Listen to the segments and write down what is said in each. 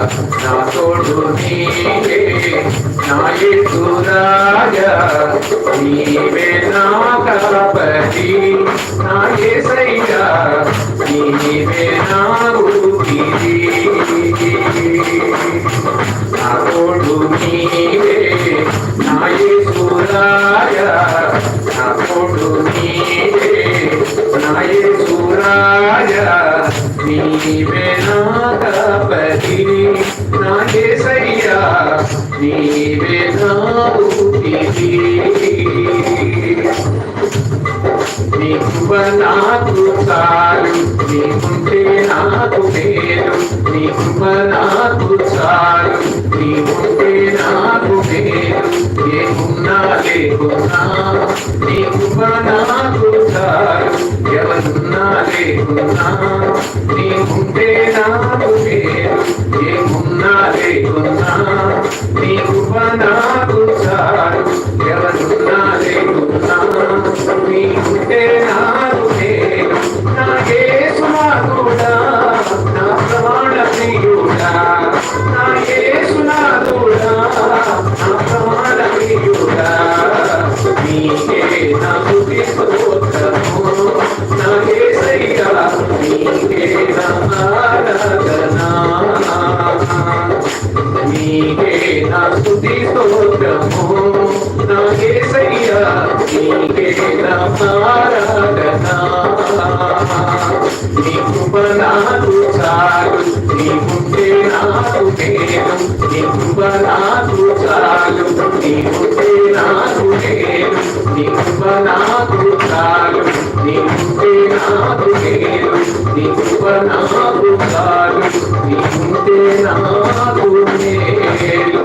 నా తోడు నీవే నా యేసు రాజా నీవే నా కాపరి నా యేసయ్యా నీవే నా ఊపిరి నా తోడు నీవే నా నా తోడు నీవే నా నీవే నా నా నీవే నా నీ కృప నాకు చాలు నీకుంటే నాకు మేలు. నీ కృప నాకు చాలు నీకుంటే నాకు మేలు. ఏమున్నా లేకున్నా నీ కృప నాకు చాలు. ఎవరున్నా లేకున్నా నీకుంటే నాకు మేలు. ఏమున్నా లేకున్నా నీ కృప నాకు చాలు ఎవరున్నా లేకున్నా నీకుంటే నాకు మేలు నా యేసునాథుడా నా ప్రాణ ప్రియుడా నా యేసునాథుడా నా ప్రాణ ప్రియుడా నీకే నా స్తుతి స్తోత్రము నా యేసయ్యా నీకే నాకు నా ఆరాధన నీ కృప నాకు చాలు నీకుంటే నాకు మేలు నీ కృప నాకు చాలు నీకుంటే నాకు మేలు నీ కృప నాకు చాలు నీకుంటే నాకు మేలు నీ కృప నాకు చాలు నీకుంటే నాకు మేలు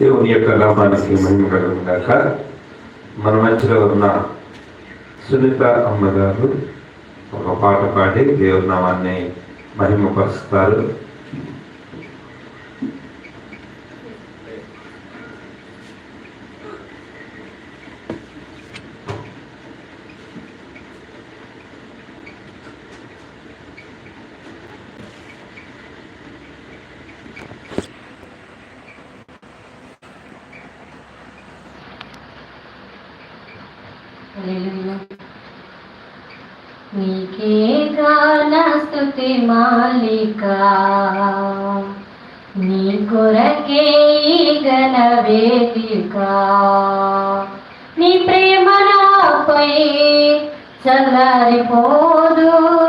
దేవుని యొక్క నామానికి మహిమ కలుగును మన మధ్యలో ఉన్న సునీత అమ్మగారు ఒక పాట పాడి దేవునామాన్ని మహిమపరుస్తారు. నీకే గాన స్తుతి మాలిక నీ కొరకే గణ వేదిక. నీ ప్రేమ నాపై చల్లారిపోదు.